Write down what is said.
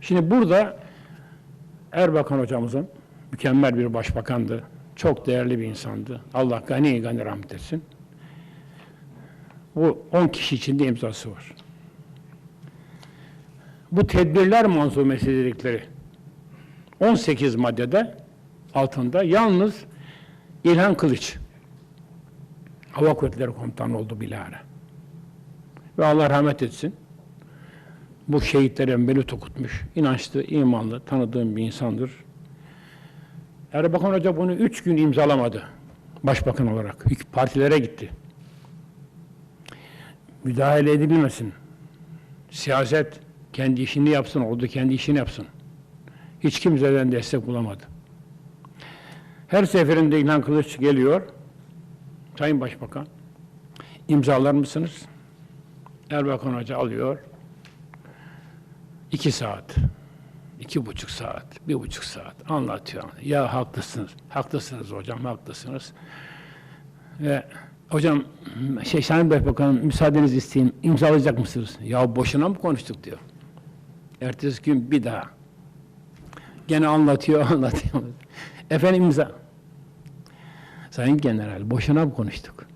Şimdi burada Erbakan hocamızın mükemmel bir başbakandı. Çok değerli bir insandı. Allah gani gani rahmet etsin. Bu 10 kişi içinde imzası var. Bu tedbirler manzumesi dedikleri 18 maddede altında yalnız İlhan Kılıç Hava Kuvvetleri Komutanı oldu bilahare. Ve Allah rahmet etsin. Bu şehitlere beni okutmuş. inançlı, imanlı, tanıdığım bir insandır. Erbakan Hoca bunu üç gün imzalamadı. Başbakan olarak. Partilere gitti. Müdahale edilmesin. Siyaset kendi işini yapsın, ordu kendi işini yapsın. Hiç kimseden destek bulamadı. Her seferinde İlhan Kılıç geliyor. Sayın Başbakan, imzalar mısınız? Erbakan Hoca alıyor. İki saat, iki buçuk saat, bir buçuk saat anlatıyor. Ya haklısınız, haklısınız hocam, haklısınız. Ve hocam, şey Sayın Başbakanım müsaadenizi isteyeyim, imzalayacak mısınız? Ya boşuna mı konuştuk diyor. Ertesi gün bir daha. Gene anlatıyor, anlatıyor. Efendim imza. Sayın General, boşuna mı konuştuk?